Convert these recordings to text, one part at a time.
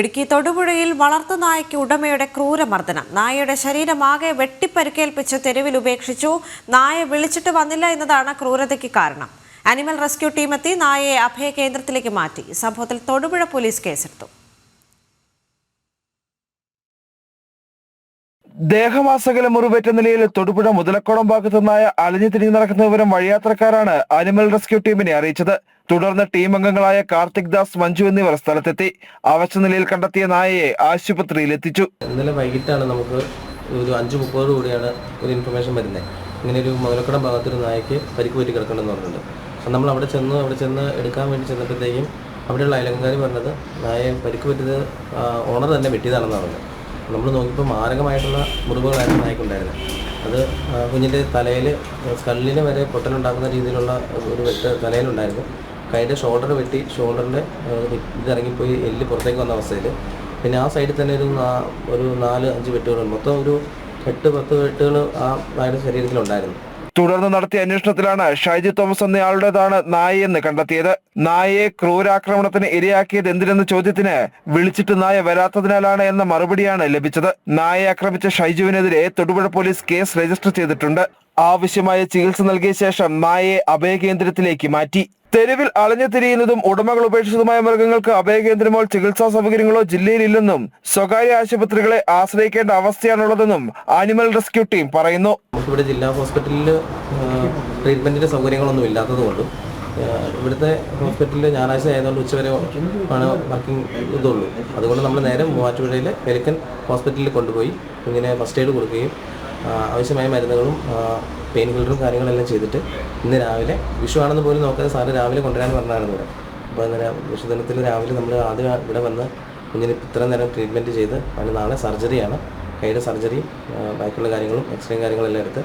ഇടുക്കി തൊടുപുഴയിൽ വളർത്തു നായയ്ക്ക് ഉടമയുടെ ക്രൂരമർദ്ദനം. നായയുടെ ശരീരമാകെ വെട്ടിപ്പരുക്കേൽപ്പിച്ച് തെരുവിൽ ഉപേക്ഷിച്ചു. നായ വിളിച്ചിട്ട് വന്നില്ല എന്നതാണ് ക്രൂരതയ്ക്ക് കാരണം. ആനിമൽ റെസ്ക്യൂ ടീം എത്തി. നായയെ അഭയ കേന്ദ്രത്തിലേക്ക് മാറ്റി. സംഭവത്തിൽ തൊടുപുഴ പോലീസ് കേസെടുത്തു. ദേഹമാസകല മുറിവേറ്റ നിലയിൽ തൊടുപുഴ മുതലക്കോടം ഭാഗത്തു നിന്നായ അലഞ്ഞു തിരിഞ്ഞു നടക്കുന്ന വിവരം വഴിയാത്രക്കാരാണ് അനിമൽ റെസ്ക്യൂ ടീമിനെ അറിയിച്ചത്. തുടർന്ന് ടീം അംഗങ്ങളായ കാർത്തിക് ദാസ് മഞ്ജു എന്നിവർ സ്ഥലത്തെത്തി. അവശ നിലയിൽ കണ്ടെത്തിയ നായയെ ആശുപത്രിയിൽ എത്തിച്ചു. ഇന്നലെ വൈകിട്ടാണ് നമുക്ക് ഒരു അഞ്ച് മുപ്പതോട് കൂടിയാണ് ഒരു ഇൻഫർമേഷൻ വരുന്നത്. ഇങ്ങനെ ഒരു മുതലക്കടം ഭാഗത്തൊരു നായക്ക് പരിക്ക് പറ്റി കിടക്കണമെന്ന് പറഞ്ഞിട്ടുണ്ട്. നമ്മൾ അവിടെ ചെന്ന് അവിടെ ചെന്ന് എടുക്കാൻ വേണ്ടി ചെന്നപ്പോഴത്തേക്കും അവിടെയുള്ള അയലങ്കാരി പറഞ്ഞത് നായയെ പരിക്ക് പറ്റിയത് ഓണർ തന്നെ വെട്ടിയതാണെന്നാണ് പറഞ്ഞത്. നമ്മൾ നോക്കിയപ്പോൾ മാരകമായിട്ടുള്ള മുറിവുകളായിരുന്നു നായ്ക്കുണ്ടായിരുന്നത് അത് കുഞ്ഞിന്റെ തലയിൽ സ്കല്ലിന് വരെ പൊട്ടലുണ്ടാക്കുന്ന രീതിയിലുള്ള ഒരു വെട്ട് തലയിലുണ്ടായിരുന്നു. കൈയുടെ ഷോൾഡർ വെട്ടി ഷോൾഡറിന്റെ ഇതിറങ്ങിപ്പോയി എല്ല് പുറത്തേക്ക് വന്ന അവസ്ഥയിൽ പിന്നെ ആ സൈഡിൽ തന്നെ ഒരു ഒരു നാല് അഞ്ച് വെട്ടുകളുണ്ട്. മൊത്തം ഒരു എട്ട് പത്ത് വെട്ടുകൾ ആ നായുടെ ശരീരത്തിലുണ്ടായിരുന്നു. തുടർന്ന് നടത്തിയ അന്വേഷണത്തിലാണ് ഷൈജി തോമസ് എന്നയാളുടേതാണ് നായയെന്ന് കണ്ടെത്തിയത്. നായയെ ക്രൂരാക്രമണത്തിന് ഇരയാക്കിയത് എന്തിനെന്ന ചോദ്യത്തിന് വിളിച്ചിട്ട് നായ വരാത്തതിനാലാണ് എന്ന മറുപടിയാണ് ലഭിച്ചത്. നായയെ ആക്രമിച്ച ഷൈജുവിനെതിരെ തൊടുപുഴ പോലീസ് കേസ് രജിസ്റ്റർ ചെയ്തിട്ടുണ്ട്. ആവശ്യമായ ചികിത്സ നൽകിയ ശേഷം നായയെ അഭയകേന്ദ്രത്തിലേക്ക് മാറ്റി. തെരുവിൽ അലഞ്ഞു തിരിയുന്നതും ഉടമകൾ ഉപേക്ഷിച്ചതുമായ മൃഗങ്ങൾക്ക് അഭയകേന്ദ്രമോ ചികിത്സാ സൗകര്യങ്ങളോ ജില്ലയിലില്ലെന്നും സ്വകാര്യ ആശുപത്രികളെ ആശ്രയിക്കേണ്ട അവസ്ഥയാണുള്ളതെന്നും ആനിമൽ റെസ്ക്യൂ ടീം പറയുന്നു. നമുക്കിവിടെ ജില്ലാ ഹോസ്പിറ്റലിൽ ട്രീറ്റ്മെന്റിന്റെ സൗകര്യങ്ങളൊന്നും ഇല്ലാത്തതുകൊണ്ടും ഇവിടുത്തെ ഹോസ്പിറ്റലിൽ ഞായറാഴ്ച ആയതുകൊണ്ട് ഉച്ചവരെ ആണ് വർക്കിംഗ് ഇതുള്ളൂ. അതുകൊണ്ട് നമ്മൾ നേരെ മൂവാറ്റുപുഴയിലെ പെരിക്കൻ ഹോസ്പിറ്റലിൽ കൊണ്ടുപോയി കുഞ്ഞിനെ ഫസ്റ്റ് എയ്ഡ് കൊടുക്കുകയും ആവശ്യമായ മരുന്നുകളും പെയിൻ കില്ലറും കാര്യങ്ങളെല്ലാം ചെയ്തിട്ട് ഇന്ന് രാവിലെ വിഷു ആണെന്ന് പോലും നോക്കാതെ സാറ് രാവിലെ കൊണ്ടുവരാൻ പറഞ്ഞായിരുന്നു ഇവിടെ. അപ്പോൾ അങ്ങനെ വിഷുദിനത്തിൽ രാവിലെ നമ്മൾ ആദ്യം ഇവിടെ വന്ന് കുഞ്ഞിന് ഇത്ര നേരം ട്രീറ്റ്മെന്റ് ചെയ്ത് അതിന് നാളെ സർജറിയാണ് കൈയുടെ സർജറി ബാക്കിയുള്ള കാര്യങ്ങളും എക്സ്റേ കാര്യങ്ങളെല്ലാം എടുത്ത്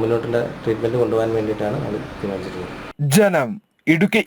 മുന്നോട്ടുള്ള ട്രീറ്റ്മെന്റ് കൊണ്ടുപോകാൻ വേണ്ടിയിട്ടാണ് അത് തീരുമാനിച്ചിട്ടുള്ളത്. ജനം ഇടുക്കി